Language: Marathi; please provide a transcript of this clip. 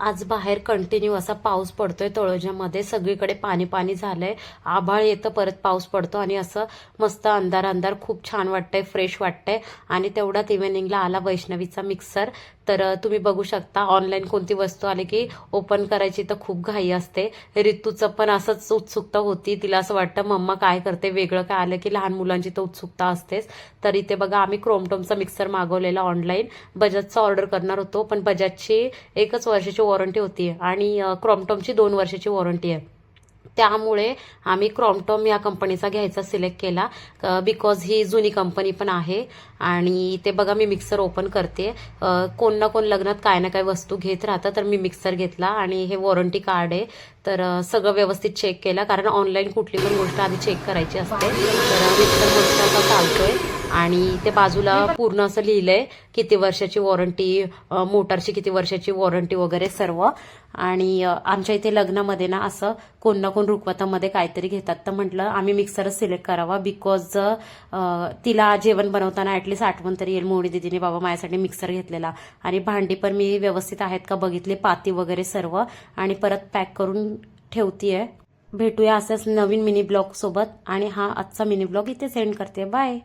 आज बाहेर कंटिन्यू असा पाऊस पडतोय तळोजामध्ये. सगळीकडे पाणी पाणी झालंय. आभाळ येतं परत पाऊस पडतो आणि असं मस्त अंधार अंधार. खूप छान वाटतंय फ्रेश वाटतंय. आणि तेवढ्यात इव्हिनिंगला आला वैष्णवीचा मिक्सर तर तुम्ही बघू शकता ऑनलाईन कोणती वस्तू आली की ओपन करायची तर खूप घाई असते. ऋतूचं पण असंच उत्सुकता होती. तिला असं वाटतं मम्मा काय करते? वेगळं काय आलं की लहान मुलांची तर उत्सुकता असतेच. तर इथे बघा आम्ही क्रोमटोमचा मिक्सर मागवलेला ऑनलाईन बजाजचा ऑर्डर करणार होतो पण बजाजची एकच वर्षाची वॉरंटी होती. आणि अ, दोन वर्षाची वॉरंटी आहे. त्यामुळे आम्ही क्रॉम्पटॉम या कंपनीचा घ्यायचा सिलेक्ट केला बिकॉज ही जुनी कंपनी पण आहे. आणि ते बघा मी मिक्सर ओपन करते. कोण ना कोण लग्नात काय ना काय वस्तू घेत राहतं तर मी मिक्सर घेतला. आणि हे वॉरंटी कार्ड आहे. तर सगळं व्यवस्थित चेक केलं कारण ऑनलाईन कुठली पण गोष्ट आधी चेक करायची असते. तर मिक्सर गोष्ट असा चालतोय. आणि ते बाजूला पूर्ण असं लिहिलंय किती वर्षाची वॉरंटी मोटारची किती वर्षाची वॉरंटी वगैरे सर्व. आणि आमच्या इथे लग्नामध्ये ना असं कोण ना कोण रुखवतामध्ये काहीतरी घेतात. तर म्हटलं आम्ही मिक्सरच सिलेक्ट करावा बिकॉज तिला जेवण बनवताना ऍटलीस्ट आठवण तरी येईल. मोडी दिदीने बाबा माझ्यासाठी मिक्सर घेतलेला. आणि भांडी पण मी व्यवस्थित आहेत का बघितले पाती वगैरे सर्व. आणि परत पॅक करून ठेवतीये. भेटूया असंच नवीन मिनी ब्लॉग सोबत. आणि हा आजचा मिनी ब्लॉग इथे सेंड करते. बाय